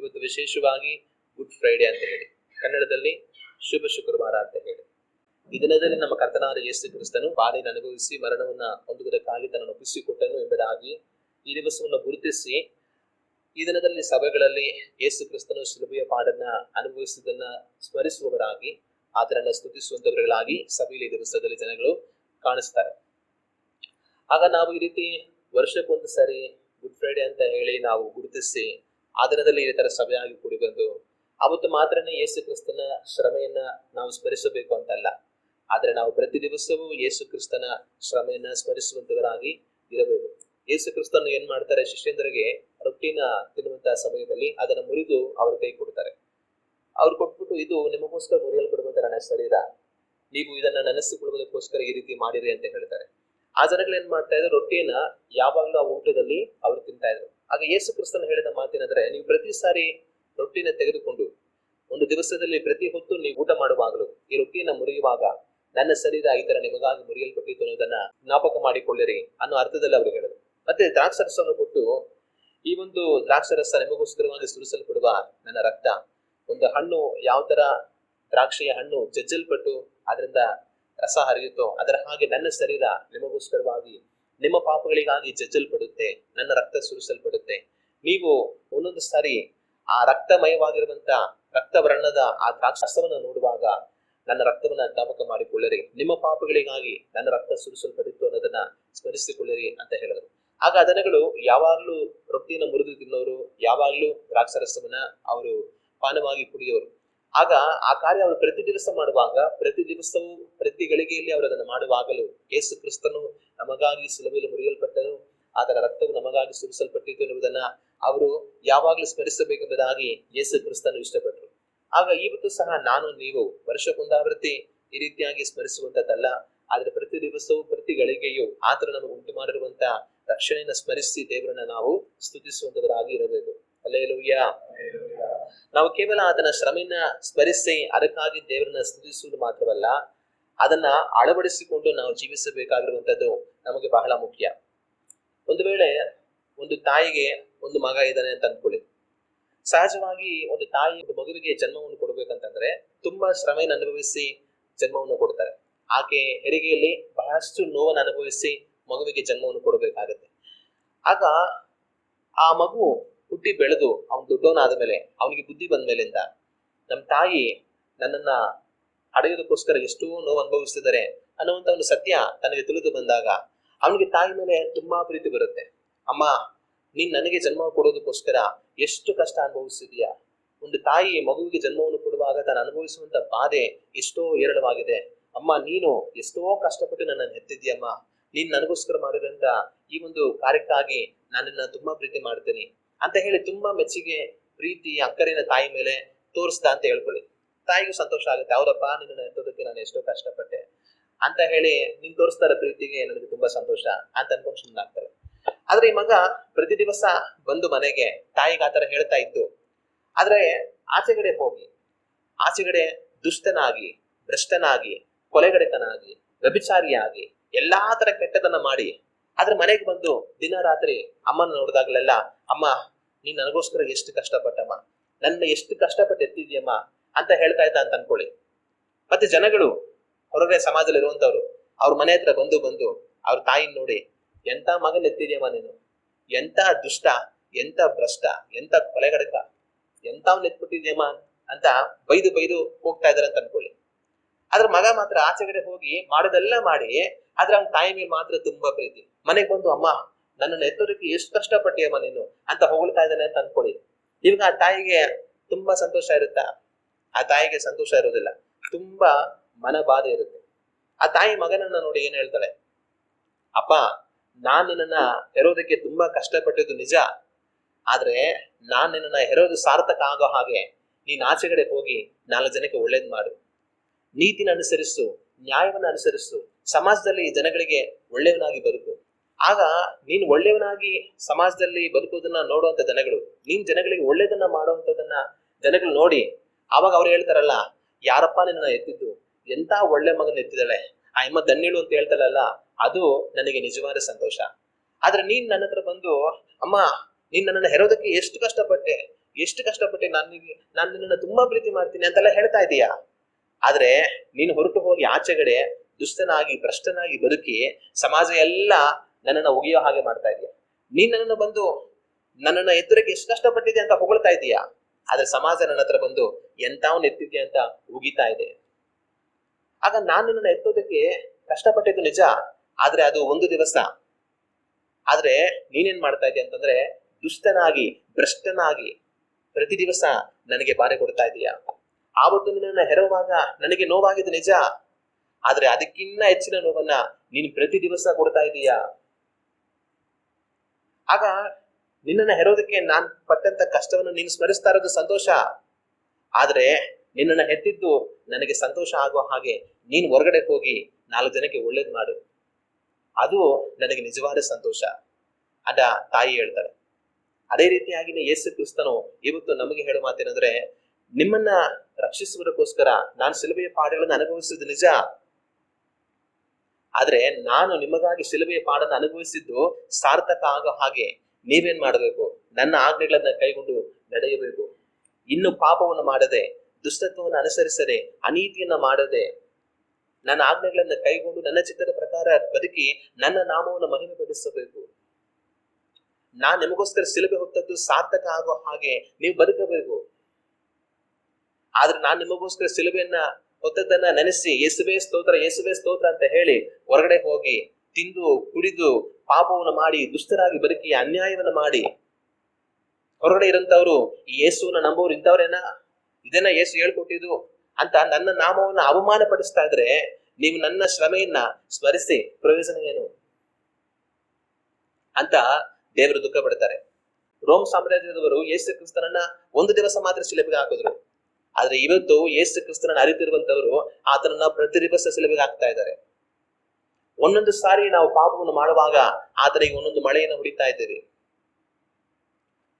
ಇವತ್ತು ವಿಶೇಷವಾಗಿ good Friday ಅಂತ ಹೇಳಿ. ಕನ್ನಡದಲ್ಲಿ ಶುಭ ಶುಕ್ರವಾರ ಅಂತ ಹೇಳಿ. ಈ ದಿನದಲ್ಲಿ ನಮ್ಮ ಕರ್ತನಾದ ಯೇಸು ಕ್ರಿಸ್ತನು ಬಾಲಿನ ಅನುಭವಿಸಿ ಮರಣವನ್ನ ಹೊಂದುವುದಕ್ಕಾಗಿ ತನ್ನನ್ನು ಒಪ್ಪಿಸಿಕೊಟ್ಟನು ಎಂಬುದಾಗಿ ಈ ದಿವಸವನ್ನು ಗುರುತಿಸಿ ಈ ದಿನದಲ್ಲಿ ಸಭೆಗಳಲ್ಲಿ ಯೇಸು ಕ್ರಿಸ್ತನು ಸುಲಭೆಯ ಪಾಡನ್ನ ಅನುಭವಿಸುವುದನ್ನ ಸ್ಮರಿಸುವವರಾಗಿ, ಆತನನ್ನು ಸ್ತುತಿಸುವಂತವರುಗಳಾಗಿ ಸಭೆಯಲ್ಲಿ ದಿವಸದಲ್ಲಿ ಜನಗಳು ಕಾಣಿಸ್ತಾರೆ. ಆಗ ನಾವು ಈ ರೀತಿ ವರ್ಷಕ್ಕೊಂದು ಸಾರಿ ಗುಡ್ ಫ್ರೈಡೆ ಅಂತ ಹೇಳಿ ನಾವು ಗುರುತಿಸಿ ಆ ದಿನದಲ್ಲಿ ಈ ತರ ಸಭೆಯಾಗಿ ಕೂಡಿ ಬಂದು ಅವತ್ತು ಮಾತ್ರನೇ ಯೇಸು ಕ್ರಿಸ್ತನ ಶ್ರಮೆಯನ್ನ ನಾವು ಸ್ಮರಿಸಬೇಕು ಅಂತಲ್ಲ. ಆದ್ರೆ ನಾವು ಪ್ರತಿ ದಿವಸವೂ ಯೇಸು ಕ್ರಿಸ್ತನ ಶ್ರಮೆಯನ್ನ ಸ್ಮರಿಸುವಂತವರಾಗಿ ಇರಬೇಕು. ಯೇಸು ಕ್ರಿಸ್ತನ್ ಏನ್ ಮಾಡ್ತಾರೆ ಶಿಷ್ಯಂದರಿಗೆ ರೊಟ್ಟಿನ ತಿನ್ನುವಂತಹ ಸಮಯದಲ್ಲಿ ಅದನ್ನ ಮುರಿದು ಅವ್ರ ಕೈ ಕೊಡ್ತಾರೆ. ಅವ್ರು ಕೊಟ್ಬಿಟ್ಟು ಇದು ನಿಮಗೋಸ್ಕರ ಮುರಿಯಲ್ಪಡುವಂತ ನನ್ನ ಶರೀರ. ನೀವು ಇದನ್ನ ನೆನೆಸಿಕೊಳ್ಳುವುದಕ್ಕೋಸ್ಕರ ಈ ರೀತಿ ಮಾಡಿರಿ ಅಂತ ಹೇಳ್ತಾರೆ. ಆ ಜನಗಳು ಏನ್ ಮಾಡ್ತಾ ಇದ್ರು, ರೊಟ್ಟಿಯನ್ನ ಯಾವಾಗ್ಲೂ ಆ ಊಟದಲ್ಲಿ ಅವ್ರು ತಿಂತಾ ಇದ್ರು. ಆಗ ಯೇಸು ಕ್ರಿಸ್ತನ ಹೇಳಿದ ಮಾತೇನಂದ್ರೆ ನೀವು ಪ್ರತಿ ಸಾರಿ ರೊಟ್ಟಿನ ತೆಗೆದುಕೊಂಡು ಒಂದು ದಿವಸದಲ್ಲಿ ಪ್ರತಿ ಹೊತ್ತು ನೀವು ಊಟ ಮಾಡುವಾಗಲೂ ಈ ರೊಟ್ಟಿಯನ್ನು ಮುರಿಯುವಾಗ ನನ್ನ ಶರೀರ ಈ ತರ ನಿಮಗಾಗಿ ಮುರಿಯಲ್ಪಟ್ಟಿತ್ತು ಅನ್ನೋದನ್ನ ಜ್ಞಾಪಕ ಮಾಡಿಕೊಳ್ಳಿರಿ ಅನ್ನೋ ಅರ್ಥದಲ್ಲಿ ಅವರು ಹೇಳಿದ್ರು. ಮತ್ತೆ ದ್ರಾಕ್ಷರಸವನ್ನು ಕೊಟ್ಟು ಈ ಒಂದು ದ್ರಾಕ್ಷರಸ ನಿಮಗೋಸ್ಕರವಾಗಿ ಸುರಿಸಲ್ಪಡುವ ನನ್ನ ರಕ್ತ, ಒಂದು ಹಣ್ಣು, ಯಾವ ತರ ದ್ರಾಕ್ಷಿಯ ಹಣ್ಣು ಜಜ್ಜಲ್ಪಟ್ಟು ಅದರಿಂದ ರಸ ಹರಿಯುತ್ತೋ ಅದರ ಹಾಗೆ ನನ್ನ ಶರೀರ ನಿಮಗೋಸ್ಕರವಾಗಿ ನಿಮ್ಮ ಪಾಪಗಳಿಗಾಗಿ ಜಜ್ಜಲ್ಪಡುತ್ತೆ, ನನ್ನ ರಕ್ತ ಸುರಿಸಲ್ಪಡುತ್ತೆ. ನೀವು ಒಂದೊಂದು ಸಾರಿ ಆ ರಕ್ತಮಯವಾಗಿರುವಂತ ರಕ್ತವರ್ಣದ ಆ ದ್ರಾಕ್ಷಸವನ್ನು ನೋಡುವಾಗ ನನ್ನ ರಕ್ತವನ್ನ ಜ್ಞಾಪಕ ಮಾಡಿಕೊಳ್ಳಿರಿ. ನಿಮ್ಮ ಪಾಪಗಳಿಗಾಗಿ ನನ್ನ ರಕ್ತ ಸುರಿಸಲ್ಪಡಿತ್ತು ಅನ್ನೋದನ್ನ ಸ್ಮರಿಸಿಕೊಳ್ಳಿರಿ ಅಂತ ಹೇಳಿದ್ರು ಆಗ ಅದನಗಳು ಯಾವಾಗ್ಲೂ ರೊಟ್ಟಿಯನ್ನು ಮುರಿದು ತಿನ್ನೋರು, ಯಾವಾಗ್ಲೂ ದ್ರಾಕ್ಷರಸವನ್ನ ಅವರು ಪಾನವಾಗಿ ಕುಡಿಯೋರು. ಆಗ ಆ ಕಾರ್ಯ ಅವರು ಪ್ರತಿ ದಿವಸ ಮಾಡುವಾಗ, ಪ್ರತಿ ದಿವಸವೂ ಪ್ರತಿ ಗಳಿಗೆಯಲ್ಲಿ ಅವರು ಅದನ್ನು ಮಾಡುವಾಗಲೂ ಯೇಸು ಕ್ರಿಸ್ತನು ನಮಗಾಗಿ ಸುಲಭದಲ್ಲಿ ಮುರಿಯಲ್ಪಟ್ಟನು ಅದರ ರಕ್ತವು ನಮಗಾಗಿ ಸುರಿಸಲ್ಪಟ್ಟಿತು ಎನ್ನುವುದನ್ನ ಅವರು ಯಾವಾಗಲೂ ಸ್ಮರಿಸಬೇಕೆಂಬುದಾಗಿ ಯೇಸು ಕ್ರಿಸ್ತನು ಇಷ್ಟಪಟ್ಟರು. ಆಗ ಇವತ್ತು ಸಹ ನಾನು ನೀವು ವರ್ಷಕ್ಕೊಂದಾವೃತ್ತಿ ಈ ರೀತಿಯಾಗಿ ಸ್ಮರಿಸುವಂತದ್ದಲ್ಲ ಆದ್ರೆ ಪ್ರತಿ ದಿವಸವೂ ಪ್ರತಿ ಗಳಿಗೆಯೂ ಆತನು ನಮಗೆ ಉಂಟು ಮಾಡಿರುವಂತಹ ರಕ್ಷಣೆಯನ್ನು ಸ್ಮರಿಸಿ ದೇವರನ್ನ ನಾವು ಸ್ತುತಿಸುವಂತವರಾಗಿ ಇರಬೇಕು. ಅಲ್ಲೇಲುಯ್ಯ ನಾವು ಕೇವಲ ಆತನ ಶ್ರಮೆಯನ್ನ ಸ್ಮರಿಸಿ ಅದಕ್ಕಾಗಿ ದೇವರನ್ನ ಸ್ತುತಿಸುವುದು ಮಾತ್ರವಲ್ಲ, ಅದನ್ನ ಅಳವಡಿಸಿಕೊಂಡು ನಾವು ಜೀವಿಸಬೇಕಾಗಿರುವಂತದ್ದು ನಮಗೆ ಬಹಳ ಮುಖ್ಯ. ಒಂದು ವೇಳೆ ಒಂದು ತಾಯಿಗೆ ಒಂದು ಮಗ ಇದ್ದಾನೆ ಅಂತ ಅನ್ಕೊಳ್ಳಿ. ಸಹಜವಾಗಿ ಒಂದು ತಾಯಿ ಒಂದು ಮಗುವಿಗೆ ಜನ್ಮವನ್ನು ಕೊಡ್ಬೇಕಂತಂದ್ರೆ ತುಂಬಾ ಶ್ರಮೆಯನ್ನು ಅನುಭವಿಸಿ ಜನ್ಮವನ್ನು ಕೊಡ್ತಾರೆ. ಆಕೆ ಹೆರಿಗೆಯಲ್ಲಿ ಬಹಳಷ್ಟು ನೋವನ್ನು ಅನುಭವಿಸಿ ಮಗುವಿಗೆ ಜನ್ಮವನ್ನು ಕೊಡಬೇಕಾಗತ್ತೆ. ಆಗ ಆ ಮಗು ಹುಟ್ಟಿ ಬೆಳೆದು ಅವ್ನು ದೊಡ್ಡವನಾದ ಮೇಲೆ ಅವನಿಗೆ ಬುದ್ಧಿ ಬಂದ ಮೇಲಿಂದ ನಮ್ಮ ತಾಯಿ ನನ್ನನ್ನ ಅಡೆಯೋದಕ್ಕೋಸ್ಕರ ಎಷ್ಟೋ ನೋವು ಅನುಭವಿಸ್ತಿದ್ದಾರೆ ಅನ್ನುವಂತ ಒಂದು ಸತ್ಯ ತನಗೆ ತಿಳಿದು ಬಂದಾಗ ಅವನಿಗೆ ತಾಯಿ ಮೇಲೆ ತುಂಬಾ ಪ್ರೀತಿ ಬರುತ್ತೆ. ಅಮ್ಮ, ನೀನ್ ನನಗೆ ಜನ್ಮ ಕೊಡೋದಕ್ಕೋಸ್ಕರ ಎಷ್ಟು ಕಷ್ಟ ಅನುಭವಿಸಿದ್ಯಾ? ಒಂದು ತಾಯಿ ಮಗುವಿಗೆ ಜನ್ಮವನ್ನು ಕೊಡುವಾಗ ತಾನು ಅನುಭವಿಸುವಂತ ಬಾಧೆ ಎಷ್ಟೋ ಏರಳವಾಗಿದೆ ಅಮ್ಮ, ನೀನು ಎಷ್ಟೋ ಕಷ್ಟಪಟ್ಟು ನನ್ನನ್ನು ಹೆತ್ತಿದ್ಯಮ್ಮ ನೀನ್ ನನಗೋಸ್ಕರ ಮಾಡಿದಂತ ಈ ಒಂದು ಕಾರ್ಯಕ್ಕಾಗಿ ನಾನನ್ನ ತುಂಬಾ ಪ್ರೀತಿ ಮಾಡ್ತೀನಿ. ಅಂತ ಹೇಳಿ ತುಂಬಾ ಮೆಚ್ಚುಗೆ, ಪ್ರೀತಿ, ಅಕ್ಕರಿನ ತಾಯಿ ಮೇಲೆ ತೋರಿಸ್ದ ಅಂತ ಹೇಳ್ಕೊಳ್ಳಿ. ತಾಯಿಗೂ ಸಂತೋಷ ಆಗುತ್ತೆ. ಹೌದಪ್ಪ ನಿನ್ನ ಎತ್ತೋದಕ್ಕೆ ನಾನು ಎಷ್ಟೋ ಕಷ್ಟಪಟ್ಟೆ ಅಂತ ಹೇಳಿ ನಿನ್ ತೋರಿಸ್ತಾರ ಪ್ರೀತಿಗೆ ನನಗೆ ತುಂಬಾ ಸಂತೋಷ ಅಂತ ಅನ್ಕೊಂಡು ಸುಮ್ಮನಾಗ್ತಾರೆ ಆದ್ರೆ ಈ ಮಗ ಪ್ರತಿ ದಿವಸ ಬಂದು ಮನೆಗೆ ತಾಯಿಗೆ ಆತರ ಹೇಳ್ತಾ ಇತ್ತು ಆದ್ರೆ ಆಚೆಗಡೆ ಹೋಗಿ, ಆಚೆಗಡೆ ದುಷ್ಟನಾಗಿ, ಭ್ರಷ್ಟನಾಗಿ ಕೊಲೆಗಡೆತನಾಗಿ ವ್ಯಭಿಚಾರಿಯಾಗಿ, ಎಲ್ಲಾ ತರ ಕೆಟ್ಟದನ್ನ ಮಾಡಿ ಆದ್ರೆ ಮನೆಗೆ ಬಂದು ದಿನ ರಾತ್ರಿ ಅಮ್ಮನ ನೋಡಿದಾಗಲೆಲ್ಲ, ಅಮ್ಮ, ನೀನ್ ನನಗೋಸ್ಕರ ಎಷ್ಟು ಕಷ್ಟಪಟ್ಟಮ್ಮ? ನನ್ನ ಎಷ್ಟು ಕಷ್ಟಪಟ್ಟು ಎತ್ತಿದ್ಯಮ್ಮ ಅಂತ ಹೇಳ್ತಾ ಇದ್ದ ಅಂತ ಅನ್ಕೊಳ್ಳಿ. ಮತ್ತೆ ಜನಗಳು ಹೊರಗಡೆ ಸಮಾಜದಲ್ಲಿ ಇರುವಂತವ್ರು ಅವ್ರ ಮನೆ ಹತ್ರ ಬಂದು ಬಂದು ಅವ್ರ ತಾಯಿನ ನೋಡಿ, ಎಂತ ಮಗನ್ ಎತ್ತಿದ್ಯಮ್ಮ ನೀನು? ಎಂತ ದುಷ್ಟ, ಎಂತ ಭ್ರಷ್ಟ, ಎಂತ ಕೊಲೆಗಡಕ ಎಂತವ್ನ ಎತ್ಬಿಟ್ಟಿದ್ಯಮ್ಮ? ಅಂತ ಬೈದು ಬೈದು ಹೋಗ್ತಾ ಇದಾರೆ ಅಂತ ಅನ್ಕೊಳ್ಳಿ. ಆದ್ರೆ ಮಗ ಮಾತ್ರ ಆಚೆಗಡೆ ಹೋಗಿ ಮಾಡೋದೆಲ್ಲ ಮಾಡಿ, ಆದ್ರೆ ಅವ್ನ ತಾಯಿ ಮೇಲೆ ಮಾತ್ರ ತುಂಬಾ ಪ್ರೀತಿ. ಮನೆಗೆ ಬಂದು, ಅಮ್ಮ, ನನ್ನನ್ನು ಎತ್ತೋದಕ್ಕೆ ಎಷ್ಟು ಕಷ್ಟಪಟ್ಟಿಯಮ್ಮ ನೀನು? ಅಂತ ಹೊಗಳ್ತಾ ಇದ್ದಾನೆ ಅಂತ ಅನ್ಕೊಳ್ಳಿ. ಇವಾಗ ಆ ತಾಯಿಗೆ ತುಂಬಾ ಸಂತೋಷ ಇರುತ್ತಾ? ಆ ತಾಯಿಗೆ ಸಂತೋಷ ಇರೋದಿಲ್ಲ ತುಂಬಾ ಮನಬಾಧೆ ಇರುತ್ತೆ. ಆ ತಾಯಿ ಮಗನನ್ನ ನೋಡಿ ಏನ್ ಹೇಳ್ತಾಳೆ? ಅಪ್ಪ ನಾನ್ ನಿನ್ನನ್ನ ಹೆರೋದಕ್ಕೆ ತುಂಬಾ ಕಷ್ಟಪಟ್ಟಿದ್ದು ನಿಜ. ಆದ್ರೆ ನಾನ್ ನಿನ್ನನ್ನ ಹೆರೋದು ಸಾರ್ಥಕ ಆಗೋ ಹಾಗೆ ನೀನ್ ಆಚೆಗಡೆ ಹೋಗಿ ನಾಲ್ಕು ಜನಕ್ಕೆ ಒಳ್ಳೇದ್ ಮಾಡು. ನೀತಿನ ಅನುಸರಿಸು, ನ್ಯಾಯವನ್ನ ಅನುಸರಿಸು, ಸಮಾಜದಲ್ಲಿ ಜನಗಳಿಗೆ ಒಳ್ಳೆಯವನಾಗಿ ಬದುಕು. ಆಗ ನೀನ್ ಒಳ್ಳೆಯವನಾಗಿ ಸಮಾಜದಲ್ಲಿ ಬದುಕುವುದನ್ನ ನೋಡುವಂತ ಜನಗಳು, ನೀನ್ ಜನಗಳಿಗೆ ಒಳ್ಳೇದನ್ನ ಮಾಡುವಂತದನ್ನ ಜನಗಳು ನೋಡಿ, ಆವಾಗ ಅವ್ರು ಹೇಳ್ತಾರಲ್ಲ, ಯಾರಪ್ಪ ನಿನ್ನ ಎತ್ತಿದ್ದು? ಎಂತ ಒಳ್ಳೆ ಮಗನ ಎತ್ತಿದಾಳೆ ಆ ಹಿಮ್ಮ ದನ್ನಿಳು ಅಂತ ಹೇಳ್ತಾಳಲ್ಲ, ಅದು ನನಗೆ ನಿಜವಾದ ಸಂತೋಷ. ಆದ್ರೆ ನೀನ್ ನನ್ನ ಹತ್ರ ಬಂದು, ಅಮ್ಮ, ನೀನ್ ನನ್ನನ್ನು ಹೆರೋದಕ್ಕೆ ಎಷ್ಟು ಕಷ್ಟಪಟ್ಟೆ? ಎಷ್ಟು ಕಷ್ಟಪಟ್ಟೆ? ನನಗೆ, ನಾನು ನಿನ್ನನ್ನು ತುಂಬಾ ಪ್ರೀತಿ ಮಾಡ್ತೀನಿ ಅಂತೆಲ್ಲ ಹೇಳ್ತಾ ಇದೀಯಾ? ಆದ್ರೆ ನೀನು ಹೊರಟು ಹೋಗಿ ಆಚೆಗಡೆ ದುಷ್ಟನಾಗಿ, ಭ್ರಷ್ಟನಾಗಿ ಬದುಕಿ, ಸಮಾಜ ಎಲ್ಲ ನನ್ನನ್ನ ಒಗೆಯೋ ಹಾಗೆ ಮಾಡ್ತಾ ಇದೀಯ. ನೀನ್ ನನ್ನನ್ನು ಬಂದು ನನ್ನನ್ನ ಎತ್ತರಕ್ಕೆ ಎಷ್ಟು ಕಷ್ಟಪಟ್ಟಿದೆ ಅಂತ ಹೊಗಳ್ತಾ ಇದೀಯಾ? ಆದ್ರೆ ಸಮಾಜ ನನ್ನ ಹತ್ರ ಬಂದು ಎಂತಾವ್ ಎತ್ತಿದ್ಯಾ ಅಂತ ಉಗಿತಾ ಇದೆ. ಆಗ ನಾನು ನನ್ನನ್ನ ಎತ್ತೋದಕ್ಕೆ ಕಷ್ಟಪಟ್ಟಿದ್ದು ನಿಜ, ಆದ್ರೆ ಅದು ಒಂದು ದಿವಸ. ಆದ್ರೆ ನೀನೇನ್ ಮಾಡ್ತಾ ಇದೀಯ ಅಂತಂದ್ರೆ ದುಷ್ಟನಾಗಿ, ಭ್ರಷ್ಟನಾಗಿ ಪ್ರತಿ ದಿವಸ ನನಗೆ ಬಾರೆ ಕೊಡ್ತಾ ಇದೀಯಾ. ಆವತ್ತು ನಿನ್ನನ್ನ ಹೆರವಾಗ ನನಗೆ ನೋವಾಗಿದ್ದು ನಿಜ, ಆದ್ರೆ ಅದಕ್ಕಿನ್ನ ಹೆಚ್ಚಿನ ನೋವನ್ನ ನೀನು ಪ್ರತಿ ದಿವಸ ಕೊಡ್ತಾ ಇದೀಯಾ. ಆಗ ನಿನ್ನನ್ನ ಹೆರೋದಕ್ಕೆ ನಾನು ಪಟ್ಟಂತ ಕಷ್ಟವನ್ನು ನೀನು ಸ್ಮರಿಸ್ತಾ ಇರೋದು ಸಂತೋಷ. ಆದ್ರೆ ನಿನ್ನನ್ನ ಹೆತ್ತಿದ್ದು ನನಗೆ ಸಂತೋಷ ಆಗೋ ಹಾಗೆ ನೀನು ಹೊರಗಡೆ ಹೋಗಿ ನಾಲ್ಕು ಜನಕ್ಕೆ ಒಳ್ಳೇದು ಮಾಡು. ಅದು ನನಗೆ ನಿಜವಾದ ಸಂತೋಷ. ಅದ ತಾಯಿ ಹೇಳ್ತಾರೆ. ಅದೇ ರೀತಿಯಾಗಿ ಯೇಸು ಕ್ರಿಸ್ತನು ಇವತ್ತು ನಮಗೆ ಹೇಳೋ ಮಾತೇನೆಂದ್ರೆ, ನಿಮ್ಮನ್ನ ರಕ್ಷಿಸುವುದಕ್ಕೋಸ್ಕರ ನಾನು ಸಿಲುಬೆಯ ಪಾಡುಗಳನ್ನು ಅನುಭವಿಸುವುದು ನಿಜ. ಆದ್ರೆ ನಾನು ನಿಮಗಾಗಿ ಸಿಲುಬೆಯ ಪಾಡನ್ನು ಅನುಭವಿಸಿದ್ದು ಸಾರ್ಥಕ ಆಗೋ ಹಾಗೆ ನೀವೇನ್ ಮಾಡಬೇಕು? ನನ್ನ ಆಜ್ಞೆಗಳನ್ನ ಕೈಗೊಂಡು ನಡೆಯಬೇಕು. ಇನ್ನು ಪಾಪವನ್ನು ಮಾಡದೆ, ದುಷ್ಟತ್ವವನ್ನು ಅನುಸರಿಸದೆ, ಅನೀತಿಯನ್ನ ಮಾಡದೆ, ನನ್ನ ಆಜ್ಞೆಗಳನ್ನ ಕೈಗೊಂಡು ನನ್ನ ಚಿತ್ರದ ಪ್ರಕಾರ ಬದುಕಿ ನನ್ನ ನಾಮವನ್ನು ಮಹಿಮೆ ಪಡಿಸಬೇಕು ನಾನ್ ನಿಮಗೋಸ್ಕರ ಸಿಲುಬೆ ಹೊತ್ತದ್ದು ಸಾರ್ಥಕ ಆಗೋ ಹಾಗೆ ನೀವು ಬದುಕಬೇಕು. ಆದ್ರೆ ನಾನ್ ನಿಮಗೋಸ್ಕರ ಸಿಲುಬೆಯನ್ನ ಹೊತ್ತದ್ದನ್ನ ನೆನೆಸಿ, ಯೇಸುವೆ ಸ್ತೋತ್ರ ಯೇಸುವೆ ಸ್ತೋತ್ರ ಅಂತ ಹೇಳಿ ಹೊರಗಡೆ ಹೋಗಿ ತಿಂದು, ಕುಡಿದು, ಪಾಪವನ್ನು ಮಾಡಿ, ದುಷ್ಟರಾಗಿ ಬದುಕಿ, ಅನ್ಯಾಯವನ್ನ ಮಾಡಿ. ಹೊರಗಡೆ ಇರಂತವ್ರು ಈ ಯೇಸುವನ್ನ ನಂಬೋರು ಇಂಥವ್ರೇನ? ಇದನ್ನ ಯೇಸು ಹೇಳ್ಕೊಟ್ಟಿದ್ದು? ಅಂತ ನನ್ನ ನಾಮವನ್ನ ಅವಮಾನ ಪಡಿಸ್ತಾ ಇದ್ರೆ ನೀವು ನನ್ನ ಶ್ರಮೆಯನ್ನ ಸ್ಮರಿಸಿ, ಪ್ರಯೋಜನ ಏನು? ಅಂತ ದೇವರು ದುಃಖ ಪಡ್ತಾರೆ ರೋಮ್ ಸಾಮ್ರಾಜ್ಯದವರು ಯೇಸು ಕ್ರಿಸ್ತನನ್ನ ಒಂದು ದಿವಸ ಮಾತ್ರ ಶಿಲೆಬಿಗೆ ಹಾಕಿದ್ರು. ಆದ್ರೆ ಇವತ್ತು ಯೇಸು ಕ್ರಿಸ್ತನ ಅರಿತಿರುವಂತವರು ಆತನನ್ನ ಪ್ರತಿ ದಿವಸ ಶಿಲೆಬಿಗೆ ಹಾಕ್ತಾ ಇದ್ದಾರೆ. ಒಂದೊಂದು ಸಾರಿ ನಾವು ಪಾಪವನ್ನು ಮಾಡುವಾಗ ಆತನಿಗೆ ಒಂದೊಂದು ಮಳೆಯನ್ನು ಹೊಡಿತಾ ಇದ್ದೇವೆ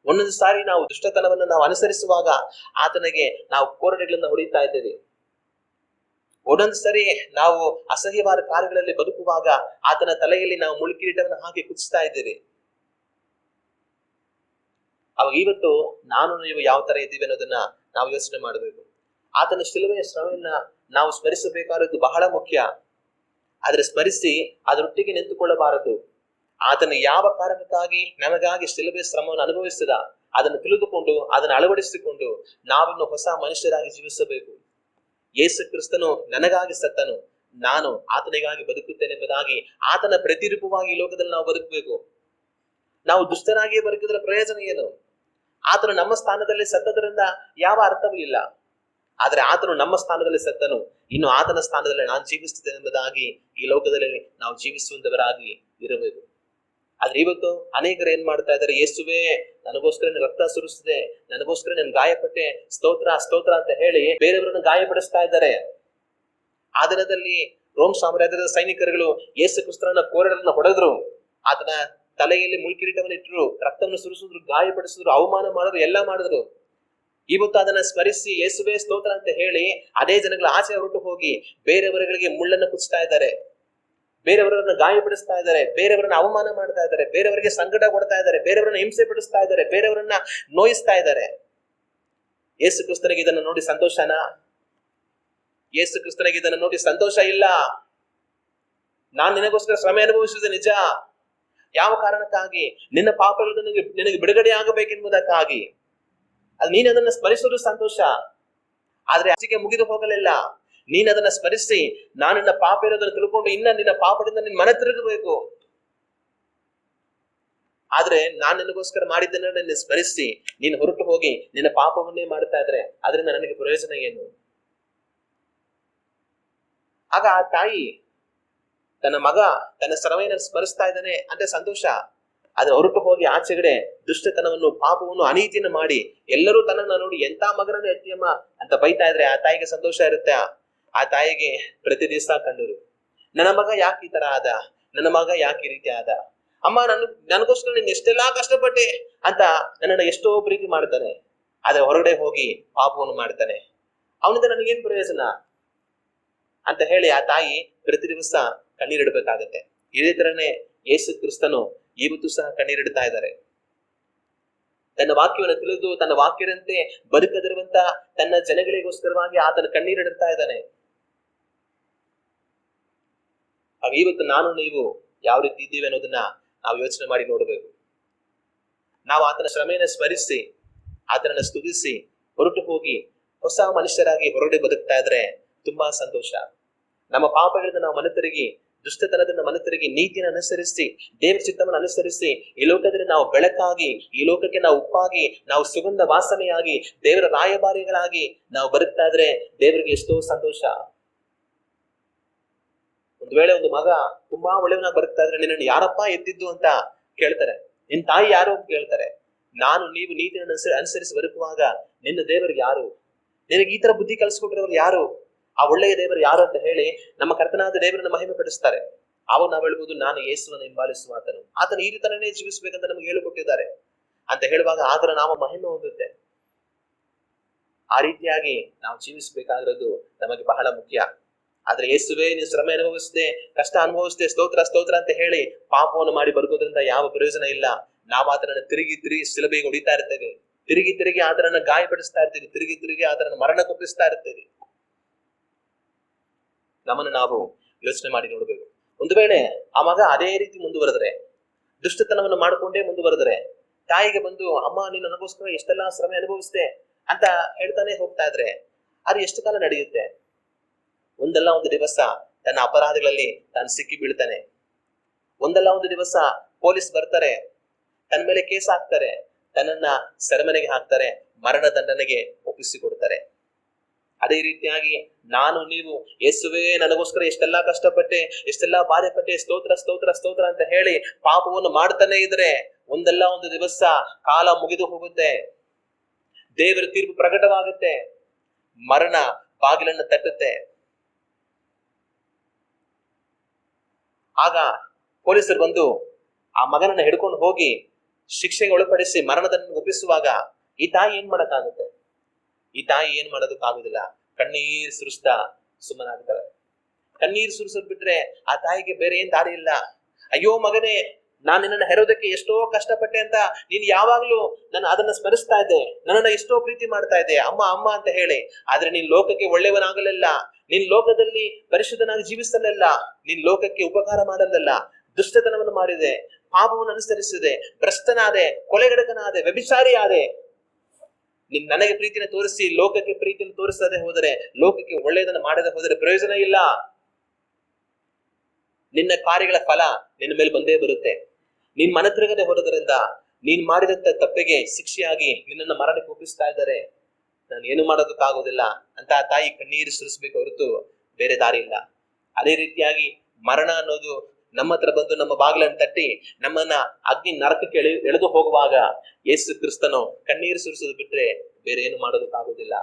ಒಂದೊಂದು ಸಾರಿ ನಾವು ದುಷ್ಟತನವನ್ನು ನಾವು ಅನುಸರಿಸುವಾಗ ಆತನಿಗೆ ನಾವು ಕೋರಡೆಗಳನ್ನ ಹೊಡಿತಾ ಇದ್ದೇವೆ ಒಂದೊಂದು ಸರಿ ನಾವು ಅಸಹ್ಯವಾದ ಕಾರ್ಯಗಳಲ್ಲಿ ಬದುಕುವಾಗ ಆತನ ತಲೆಯಲ್ಲಿ ನಾವು ಮುಳುಕಿರೀಟವನ್ನು ಹಾಕಿ ಕುದಿಸ್ತಾ ಇದ್ದೀರಿ. ಅವಾಗ ಇವತ್ತು ನಾನು ನೀವು ಯಾವ ತರ ಇದ್ದೀವಿ ಅನ್ನೋದನ್ನ ನಾವು ಯೋಚನೆ ಮಾಡಬೇಕು. ಆತನ ಶಿಲುವೆಯ ಶ್ರಮೆಯನ್ನ ನಾವು ಸ್ಮರಿಸಬೇಕಾದದ್ದು ಬಹಳ ಮುಖ್ಯ. ಆದ್ರೆ ಸ್ಮರಿಸಿ ಅದರೊಟ್ಟಿಗೆ ನಿಂತುಕೊಳ್ಳಬಾರದು. ಆತನ ಯಾವ ಕಾರಣಕ್ಕಾಗಿ ನಮಗಾಗಿ ಶಿಲುಬೆ ಶ್ರಮವನ್ನು ಅನುಭವಿಸಿದ ಅದನ್ನು ತಿಳಿದುಕೊಂಡು ಅದನ್ನು ಅಳವಡಿಸಿಕೊಂಡು ನಾವಿನ್ನು ಹೊಸ ಮನುಷ್ಯರಾಗಿ ಜೀವಿಸಬೇಕು. ಯೇಸು ಕ್ರಿಸ್ತನು ನನಗಾಗಿ ಸತ್ತನು. ನಾನು ಆತನಿಗಾಗಿ ಬದುಕುತ್ತೇನೆ ಎಂಬುದಾಗಿ ಆತನ ಪ್ರತಿರೂಪವಾಗಿ ಲೋಕದಲ್ಲಿ ನಾವು ಬದುಕಬೇಕು. ನಾವು ದುಷ್ಟರಾಗಿಯೇ ಬದುಕಿದ್ರ ಪ್ರಯೋಜನ ಏನು? ಆತನು ನಮ್ಮ ಸ್ಥಾನದಲ್ಲಿ ಸತ್ತದರಿಂದ ಯಾವ ಅರ್ಥವೂ ಇಲ್ಲ. ಆದ್ರೆ ಆತನು ನಮ್ಮ ಸ್ಥಾನದಲ್ಲಿ ಸತ್ತನು. ಇನ್ನು ಆತನ ಸ್ಥಾನದಲ್ಲಿ ನಾನು ಜೀವಿಸುತ್ತೇನೆ ಎಂಬುದಾಗಿ ಈ ಲೋಕದಲ್ಲಿ ನಾವು ಜೀವಿಸುವಂತವರಾಗಿ ಇರಬೇಕು. ಆದ್ರೆ ಇವತ್ತು ಅನೇಕರು ಏನ್ ಮಾಡ್ತಾ ಇದ್ದಾರೆ? ಯೇಸುವೆ, ನನಗೋಸ್ಕರ ರಕ್ತ ಸುರಿಸಿದೆ. ನನಗೋಸ್ಕರ ನಾನು ಗಾಯಪಟ್ಟೆ. ಸ್ತೋತ್ರ ಸ್ತೋತ್ರ ಅಂತ ಹೇಳಿ ಬೇರೆಯವರನ್ನು ಗಾಯಪಡಿಸ್ತಾ ಇದ್ದಾರೆ. ಆ ದಿನದಲ್ಲಿ ರೋಮ್ ಸಾಮ್ರಾಜ್ಯದ ಸೈನಿಕರುಗಳು ಯೇಸು ಕ್ರಿಸ್ತನ ಕೋರಡನ್ನ ಹೊಡೆದ್ರು. ಆತನ ತಲೆಯಲ್ಲಿ ಮುಳ್ಕಿರೀಟವನ್ನು ಇಟ್ಟರು, ರಕ್ತವನ್ನು ಸುರಿಸಿದ್ರು, ಗಾಯಪಡಿಸಿದ್ರು, ಅವಮಾನ ಮಾಡಿದ್ರು, ಎಲ್ಲ ಮಾಡಿದ್ರು. ಇವತ್ತು ಅದನ್ನ ಸ್ಮರಿಸಿ, ಯೇಸುವೆ, ಸ್ತೋತ್ರ ಅಂತ ಹೇಳಿ ಅದೇ ಜನಗಳ ಆಸೆ ಹೊರಟು ಹೋಗಿ ಬೇರೆಯವರುಗಳಿಗೆ ಮುಳ್ಳನ್ನು ಕುಚ್ತಾ ಇದ್ದಾರೆ. ಬೇರೆಯವರನ್ನ ಗಾಯಪಡಿಸ್ತಾ ಇದ್ದಾರೆ, ಬೇರೆಯವರನ್ನ ಅವಮಾನ ಮಾಡ್ತಾ ಇದ್ದಾರೆ, ಬೇರೆಯವರಿಗೆ ಸಂಕಟ ಕೊಡ್ತಾ ಇದ್ದಾರೆ, ಬೇರೆಯವರನ್ನ ಹಿಂಸೆ ಪಡಿಸ್ತಾ ಇದ್ದಾರೆ, ಬೇರೆಯವರನ್ನ ನೋಯಿಸ್ತಾ ಇದ್ದಾರೆ. ಯೇಸು ಕ್ರಿಸ್ತನಿಗೆ ಇದನ್ನು ನೋಡಿ ಸಂತೋಷನಾ? ಯೇಸು ಕ್ರಿಸ್ತನಿಗೆ ಇದನ್ನು ನೋಡಿ ಸಂತೋಷ ಇಲ್ಲ. ನಾನು ನಿನಗೋಸ್ಕರ ಶ್ರಮೆ ಅನುಭವಿಸುವುದು ನಿಜ. ಯಾವ ಕಾರಣಕ್ಕಾಗಿ? ನಿನ್ನ ಪಾಪಗಳು ನಿನಗೆ ನಿನಗೆ ಬಿಡುಗಡೆ ಆಗಬೇಕೆಂಬುದಕ್ಕಾಗಿ. ಅಲ್ಲಿ ನೀನ್ ಅದನ್ನ ಸ್ಮರಿಸೋದು ಸಂತೋಷ. ಆದ್ರೆ ಅಚ್ಚಿಗೆ ಮುಗಿದು ಹೋಗಲಿಲ್ಲ. ನೀನ್ ಅದನ್ನ ಸ್ಮರಿಸಿ, ನಾನು ನಿನ್ನ ಪಾಪ ಇರೋದನ್ನ ತಿಳ್ಕೊಂಡು ಇನ್ನ ನಿನ್ನ ಪಾಪದಿಂದ ನಿನ್ ಮನೆ ತಿರುಗಬೇಕು. ಆದ್ರೆ ನಾನ್ ನಿನಗೋಸ್ಕರ ಮಾಡಿದ್ದನ್ನ ಸ್ಮರಿಸಿ, ನೀನ್ ಹೊರಟು ಹೋಗಿ ನಿನ್ನ ಪಾಪವನ್ನೇ ಮಾಡ್ತಾ ಇದ್ರೆ ಅದರಿಂದ ನನಗೆ ಪ್ರಯೋಜನ ಏನು? ಆಗ ಆ ತಾಯಿ ತನ್ನ ಮಗ ತನ್ನ ಸರವೈನ ಸ್ಮರಿಸ್ತಾ ಇದ್ದಾನೆ ಅಂದ್ರೆ ಸಂತೋಷ. ಆದ್ರೆ ಹೊರಟು ಹೋಗಿ ಆಚೆಗಡೆ ದುಷ್ಟತನವನ್ನು, ಪಾಪವನ್ನು, ಅನೀತಿಯನ್ನು ಮಾಡಿ ಎಲ್ಲರೂ ತನ್ನನ್ನ ನೋಡಿ ಎಂತ ಮಗನನ್ನು ಎತ್ತಿಯಮ್ಮ ಅಂತ ಬೈತಾ ಇದ್ರೆ ಆ ತಾಯಿಗೆ ಸಂತೋಷ ಇರುತ್ತೆ. ಆ ತಾಯಿಗೆ ಪ್ರತಿ ದಿವಸ ಕಂಡರು, ನನ್ನ ಮಗ ಯಾಕೆ ಈ ತರ ಆದ? ನನ್ನ ಮಗ ಯಾಕೆ ಈ ರೀತಿ ಆದ? ಅಮ್ಮ, ನನ್, ನನಗೋಸ್ಕರ ನೀನ್ ಎಷ್ಟೆಲ್ಲಾ ಕಷ್ಟಪಟ್ಟೆ? ಅಂತ ನನ್ನನ್ನ ಎಷ್ಟೋ ಪ್ರೀತಿ ಮಾಡ್ತಾನೆ. ಆದ್ರೆ ಹೊರಗಡೆ ಹೋಗಿ ಪಾಪವನ್ನು ಮಾಡ್ತಾನೆ. ಅವನಿಂದ ನನಗೇನ್ ಪ್ರಯೋಜನ? ಅಂತ ಹೇಳಿ ಆ ತಾಯಿ ಪ್ರತಿ ದಿವಸ ಕಣ್ಣೀರಿಡಬೇಕಾಗತ್ತೆ ಇದೇ ತರನೇ ಯೇಸು ಕ್ರಿಸ್ತನು ಇವತ್ತು ಸಹ ಕಣ್ಣೀರಿಡ್ತಾ ಇದ್ದಾರೆ. ತನ್ನ ವಾಕ್ಯವನ್ನು ತಿಳಿದು ತನ್ನ ವಾಕ್ಯರಂತೆ ಬದುಕದಿರುವಂತ ತನ್ನ ಜನಗಳಿಗೋಸ್ಕರವಾಗಿ ಆತನ ಕಣ್ಣೀರಿಡ್ತಾ ಇದ್ದಾನೆ. ಹಾಗೆ ಇವತ್ತು ನಾನು ನೀವು ಯಾವ ರೀತಿ ಇದ್ದೀವಿ ಅನ್ನೋದನ್ನ ನಾವು ಯೋಚನೆ ಮಾಡಿ ನೋಡಬೇಕು. ನಾವು ಆತನ ಶ್ರಮೆಯನ್ನು ಸ್ಮರಿಸಿ, ಆತನನ್ನು ಸ್ತುತಿಸಿ, ಹೊರಟು ಹೋಗಿ ಹೊಸ ಮನುಷ್ಯರಾಗಿ ಹೊರಡಿ ಬದುಕ್ತಾ ಇದ್ರೆ ತುಂಬಾ ಸಂತೋಷ. ನಮ್ಮ ಪಾಪಗಳಿಂದ ನಾವು ಮನತಿರುಗಿ ದುಷ್ಟತನದಿಂದ ಮನತಿರುಗಿ ನೀತಿನ ಅನುಸರಿಸಿ ದೇವರ ಚಿತ್ತವನ್ನು ಅನುಸರಿಸಿ, ಈ ಲೋಕದಲ್ಲಿ ನಾವು ಬೆಳಕಾಗಿ, ಈ ಲೋಕಕ್ಕೆ ನಾವು ಉಪ್ಪಾಗಿ, ನಾವು ಸುಗಂಧ ವಾಸನೆಯಾಗಿ, ದೇವರ ರಾಯಭಾರಿಗಳಾಗಿ ನಾವು ಬರುತ್ತಾ ಇದ್ರೆ ದೇವರಿಗೆ ಎಷ್ಟೋ ಸಂತೋಷ. ಒಂದು ವೇಳೆ ಒಂದು ಮಗ ತುಂಬಾ ಒಳ್ಳೆಯವನಾಗಿ ಬರುತ್ತಾ ಇದ್ರೆ ನಿನ್ನನ್ನು ಯಾರಪ್ಪ ಎದ್ದಿದ್ದು ಅಂತ ಕೇಳ್ತಾರೆ. ನಿನ್ ತಾಯಿ ಯಾರು ಅಂತ ಕೇಳ್ತಾರೆ. ನಾನು ನೀವು ನೀತಿಯನ್ನು ಅನುಸರಿ, ಅನುಸರಿಸಿ ಬದುಕುವಾಗ ನಿನ್ನ ದೇವರಿಗೆ ಯಾರು? ನಿನಗೆ ಈ ತರ ಬುದ್ಧಿ ಕಲಿಸ್ಕೊಟ್ಟಿರೋರು ಯಾರು? ಆ ಒಳ್ಳೆಯ ದೇವರು ಯಾರು ಅಂತ ಹೇಳಿ ನಮ್ಮ ಕರ್ತನಾದ ದೇವರನ್ನು ಮಹಿಮೆ ಪಡಿಸ್ತಾರೆ ಅವಾಗ ನಾವು ಹೇಳ್ಬೋದು ನಾನು ಯೇಸುವನ್ನು ಹಿಂಬಾಲಿಸುವ ಆತನು. ಆತನ ಈ ರೀತನೇ ಜೀವಿಸಬೇಕಂತ ನಮ್ಗೆ ಹೇಳಿಕೊಟ್ಟಿದ್ದಾರೆ. ಅಂತ ಹೇಳುವಾಗ ಆತರ ನಾವು ಮಹಿಮೆ ಹೊಂದುತ್ತೆ. ಆ ರೀತಿಯಾಗಿ ನಾವು ಜೀವಿಸಬೇಕಾಗಿರೋದು ನಮಗೆ ಬಹಳ ಮುಖ್ಯ. ಆದ್ರೆ ಯೇಸುವೆ, ನೀನು ಶ್ರಮ ಅನುಭವಿಸದೆ, ಕಷ್ಟ ಅನುಭವಿಸದೆ, ಸ್ತೋತ್ರ ಸ್ತೋತ್ರ ಅಂತ ಹೇಳಿ ಪಾಪವನ್ನು ಮಾಡಿ ಬದುಕೋದ್ರಿಂದ ಯಾವ ಪ್ರಯೋಜನ ಇಲ್ಲ. ನಾವು ಆತನನ್ನು ತಿರುಗಿ ತಿರುಗಿ ಸಿಲಬೆಗೆ ಹೊಡಿತಾ ಇರ್ತೇವೆ. ತಿರುಗಿ ತಿರುಗಿ ಆತನನ್ನ ಗಾಯಪಡಿಸ್ತಾ ಇರ್ತೀವಿ. ತಿರುಗಿ ತಿರುಗಿ ಆತನನ್ನು ಮರಣ ಕೊಪ್ಪಿಸ್ತಾ ಇರ್ತೀವಿ. ನಮ್ಮನ್ನು ನಾವು ಯೋಚನೆ ಮಾಡಿ ನೋಡಬೇಕು. ಒಂದು ವೇಳೆ ಆ ಮಗ ಅದೇ ರೀತಿ ಮುಂದುವರೆದರೆ, ದುಷ್ಟತನವನ್ನು ಮಾಡಿಕೊಂಡೇ ಮುಂದುವರೆದರೆ, ತಾಯಿಗೆ ಬಂದು, ಅಮ್ಮ, ನೀನು ನನಗೋಸ್ಕರ ಎಷ್ಟೆಲ್ಲ ಶ್ರಮೆ ಅನುಭವಿಸಿದೆ? ಅಂತ ಹೇಳ್ತಾನೆ ಹೋಗ್ತಾ ಇದ್ರೆ, ಅದು ಎಷ್ಟು ಕಾಲ ನಡೆಯುತ್ತೆ? ಒಂದಲ್ಲ ಒಂದು ದಿವಸ ತನ್ನ ಅಪರಾಧಗಳಲ್ಲಿ ತಾನು ಸಿಕ್ಕಿ ಬೀಳ್ತಾನೆ. ಒಂದಲ್ಲ ಒಂದು ದಿವಸ ಪೊಲೀಸ್ ಬರ್ತಾರೆ, ತನ್ನ ಮೇಲೆ ಕೇಸ್ ಹಾಕ್ತಾರೆ, ತನ್ನನ್ನ ಸೆರೆಮನೆಗೆ ಹಾಕ್ತಾರೆ, ಮರಣ ದಂಡನೆಗೆ ಒಪ್ಪಿಸಿಕೊಡ್ತಾರೆ ಅದೇ ರೀತಿಯಾಗಿ ನಾನು ನೀವು ಯೇಸುವೆ, ನನಗೋಸ್ಕರ ಎಷ್ಟೆಲ್ಲಾ ಕಷ್ಟಪಟ್ಟೆ, ಎಷ್ಟೆಲ್ಲಾ ಬಾಧೆ ಪಟ್ಟೆ ಸ್ತೋತ್ರ ಸ್ತೋತ್ರ ಸ್ತೋತ್ರ ಅಂತ ಹೇಳಿ ಪಾಪವನ್ನು ಮಾಡ್ತಾನೆ ಇದ್ರೆ ಒಂದಲ್ಲ ಒಂದು ದಿವಸ ಕಾಲ ಮುಗಿದು ಹೋಗುತ್ತೆ. ದೇವರ ತೀರ್ಪು ಪ್ರಕಟವಾಗುತ್ತೆ. ಮರಣ ಬಾಗಿಲನ್ನು ತಟ್ಟುತ್ತೆ. ಆಗ ಪೊಲೀಸರು ಬಂದು ಆ ಮಗನನ್ನ ಹಿಡ್ಕೊಂಡು ಹೋಗಿ ಶಿಕ್ಷೆಗೆ ಒಳಪಡಿಸಿ ಮರಣದನ್ನು ಒಪ್ಪಿಸುವಾಗ ಈ ತಾಯಿ ಏನ್ ಮಾಡಕ್ಕಾಗುತ್ತೆ? ಈ ತಾಯಿ ಏನ್ ಮಾಡೋದಕ್ಕಾಗುದಿಲ್ಲ ಕಣ್ಣೀರ್ ಸುರಿಸ್ತಾ ಸುಮ್ಮನಾಗ್ತಾಳೆ. ಕಣ್ಣೀರ್ ಸುರಿಸೋದ್ ಬಿಟ್ರೆ ಆ ತಾಯಿಗೆ ಬೇರೆ ಏನ್ ದಾರಿ ಇಲ್ಲ. ಅಯ್ಯೋ ಮಗನೇ, ನಾನು ನಿನ್ನನ್ನು ಹೆರೋದಕ್ಕೆ ಎಷ್ಟೋ ಕಷ್ಟಪಟ್ಟೆ ಅಂತ ನೀನ್ ಯಾವಾಗ್ಲೂ ನಾನು ಅದನ್ನ ಸ್ಮರಿಸ್ತಾ ಇದ್ದೆ. ನನ್ನನ್ನ ಎಷ್ಟೋ ಪ್ರೀತಿ ಮಾಡ್ತಾ ಇದ್ದೆ. ಅಮ್ಮ ಅಮ್ಮ ಅಂತ ಹೇಳಿ. ಆದ್ರೆ ನೀನ್ ಲೋಕಕ್ಕೆ ಒಳ್ಳೆಯವನಾಗಲಿಲ್ಲ. ನಿನ್ ಲೋಕದಲ್ಲಿ ಪರಿಶುದ್ಧನಾಗಿ ಜೀವಿಸಲಿಲ್ಲ. ನಿನ್ ಲೋಕಕ್ಕೆ ಉಪಕಾರ ಮಾಡಲಿಲ್ಲ. ದುಷ್ಟತನವನ್ನು ಮಾಡಿದೆ. ಪಾಪವನ್ನು ಅನುಸರಿಸಿದೆ. ಭ್ರಷ್ಟನಾದೆ, ಕೊಲೆಗಡಕನಾದೆ ವ್ಯಭಿಚಾರಿ ಆದೆ ನೀನ್ ನನಗೆ ಪ್ರೀತಿನ ತೋರಿಸಿ, ಲೋಕಕ್ಕೆ ಪ್ರೀತಿಯನ್ನು ತೋರಿಸದೆ ಹೋದರೆ, ಲೋಕಕ್ಕೆ ಒಳ್ಳೆಯದನ್ನು ಮಾಡದೆ ಹೋದರೆ ಪ್ರಯೋಜನ ಇಲ್ಲ. ನಿನ್ನ ಕಾರ್ಯಗಳ ಫಲ ನಿನ್ನ ಮೇಲೆ ಬಂದೇ ಬರುತ್ತೆ. ನಿನ್ ಮನ ತಿರುಗದೆ ಹೋರೋದ್ರಿಂದ ನೀನ್ ಮಾಡಿದಂತ ತಪ್ಪಿಗೆ ಶಿಕ್ಷೆಯಾಗಿ ನಿನ್ನನ್ನು ಮರಣಕ್ಕೆ ಒಪ್ಪಿಸ್ತಾ ಇದ್ದಾರೆ. ನಾನು ಏನು ಮಾಡೋದಕ್ಕಾಗೋದಿಲ್ಲ ಅಂತ ಆ ತಾಯಿ ಕಣ್ಣೀರು ಸುರಿಸ್ಬೇಕು ಹೊರತು ಬೇರೆ ದಾರಿ ಇಲ್ಲ ಅದೇ ರೀತಿಯಾಗಿ ಮರಣ ಅನ್ನೋದು ನಮ್ಮ ಹತ್ರ ಬಂದು ನಮ್ಮ ಬಾಗಿಲನ್ನು ತಟ್ಟಿ ನಮ್ಮನ್ನ ಅಗ್ನಿ ನರಕಕ್ಕೆ ಎಳೆ, ಎಳೆದು ಹೋಗುವಾಗ ಯೇಸು ಕ್ರಿಸ್ತನು ಕಣ್ಣೀರು ಸುರಿಸೋದು ಬಿಟ್ರೆ ಬೇರೆ ಏನು ಮಾಡೋದಕ್ಕಾಗೋದಿಲ್ಲ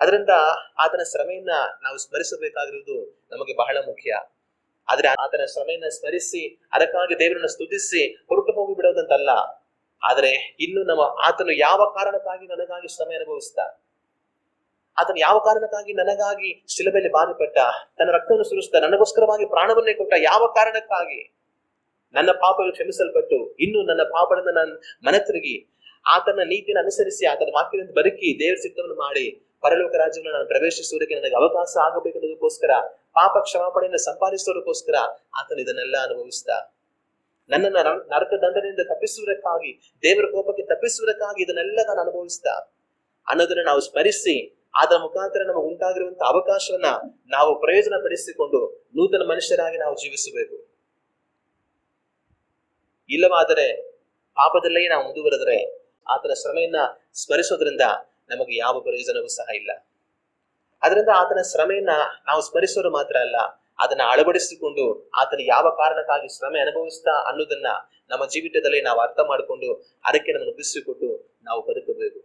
ಅದರಿಂದ ಆತನ ಶ್ರಮೆಯನ್ನ ನಾವು ಸ್ಮರಿಸಬೇಕಾಗಿರುವುದು ನಮಗೆ ಬಹಳ ಮುಖ್ಯ. ಆದ್ರೆ ಆತನ ಶ್ರಮೆಯನ್ನ ಸ್ಮರಿಸಿ, ಅದಕ್ಕಾಗಿ ದೇವರನ್ನ ಸ್ತುತಿಸಿ ಹೊರಟು ಹೋಗಿ ಬಿಡೋದಂತಲ್ಲ ಆದ್ರೆ ಇನ್ನು ನಮ್ಮ ಆತನು ಯಾವ ಕಾರಣಕ್ಕಾಗಿ ನನಗಾಗಿ ಶ್ರಮೆ ಅನುಭವಿಸ್ತಾ ಆತನು ಯಾವ ಕಾರಣಕ್ಕಾಗಿ ನನಗಾಗಿ ಶಿಲಬೆಯಲ್ಲಿ ಬಾಧಪಟ್ಟ? ತನ್ನ ರಕ್ತವನ್ನು ಸುರಿಸ್ತಾ ನನಗೋಸ್ಕರವಾಗಿ ಪ್ರಾಣವನ್ನೇ ಕೊಟ್ಟ ಯಾವ ಕಾರಣಕ್ಕಾಗಿ? ನನ್ನ ಪಾಪಗಳು ಕ್ಷಮಿಸಲ್ಪಟ್ಟು ಇನ್ನು ನನ್ನ ಪಾಪಗಳನ್ನು ನಾನು ಮನ ತಿರುಗಿ ಆತನ ನೀತಿಯನ್ನು ಅನುಸರಿಸಿ ಆತನ ವಾಕ್ಯದಿಂದ ಬದುಕಿ ದೇವರ ಸಿದ್ಧವನ್ನು ಮಾಡಿ ಪರಲೋಕ ರಾಜ್ಯವನ್ನು ನಾನು ಪ್ರವೇಶಿಸುವುದಕ್ಕೆ ನನಗೆ ಅವಕಾಶ ಆಗಬೇಕನ್ನೋದಕ್ಕೋಸ್ಕರ ಪಾಪ ಕ್ಷಮಾಪಣೆಯನ್ನು ಸಂಪಾದಿಸುವುದಕ್ಕೋಸ್ಕರ ಆತನು ಇದನ್ನೆಲ್ಲ ಅನುಭವಿಸ್ತಾ ನನ್ನನ್ನ ನರ- ನರಕ ದಂಡನೆಯಿಂದ ತಪ್ಪಿಸುವುದಕ್ಕಾಗಿ, ದೇವರ ಕೋಪಕ್ಕೆ ತಪ್ಪಿಸುವುದಕ್ಕಾಗಿ ಇದನ್ನೆಲ್ಲ ನಾನು ಅನುಭವಿಸ್ತಾ ಅನ್ನೋದನ್ನ ನಾವು ಸ್ಮರಿಸಿ ಅದರ ಮುಖಾಂತರ ನಮಗೆ ಉಂಟಾಗಿರುವಂತಹ ಅವಕಾಶವನ್ನ ನಾವು ಪ್ರಯೋಜನ ಪಡಿಸಿಕೊಂಡು ನೂತನ ಮನುಷ್ಯರಾಗಿ ನಾವು ಜೀವಿಸಬೇಕು. ಇಲ್ಲವಾದರೆ ಪಾಪದಲ್ಲೇ ನಾವು ಮುಂದುವರೆದರೆ ಆತನ ಶ್ರಮೆಯನ್ನ ಸ್ಮರಿಸೋದ್ರಿಂದ ನಮಗೆ ಯಾವ ಪ್ರಯೋಜನವೂ ಸಹ ಇಲ್ಲ. ಅದರಿಂದ ಆತನ ಶ್ರಮೆಯನ್ನ ನಾವು ಸ್ಮರಿಸೋರು ಮಾತ್ರ ಅಲ್ಲ, ಅದನ್ನ ಅಳವಡಿಸಿಕೊಂಡು ಆತನ ಯಾವ ಕಾರಣಕ್ಕಾಗಿ ಶ್ರಮೆ ಅನುಭವಿಸ್ತಾ ಅನ್ನೋದನ್ನ ನಮ್ಮ ಜೀವಿತದಲ್ಲಿ ನಾವು ಅರ್ಥ ಮಾಡಿಕೊಂಡು ಅದಕ್ಕೆ ನಮ್ಮನ್ನು ಬಿಸಿಕೊಟ್ಟು ನಾವು ಬದುಕಬೇಕು.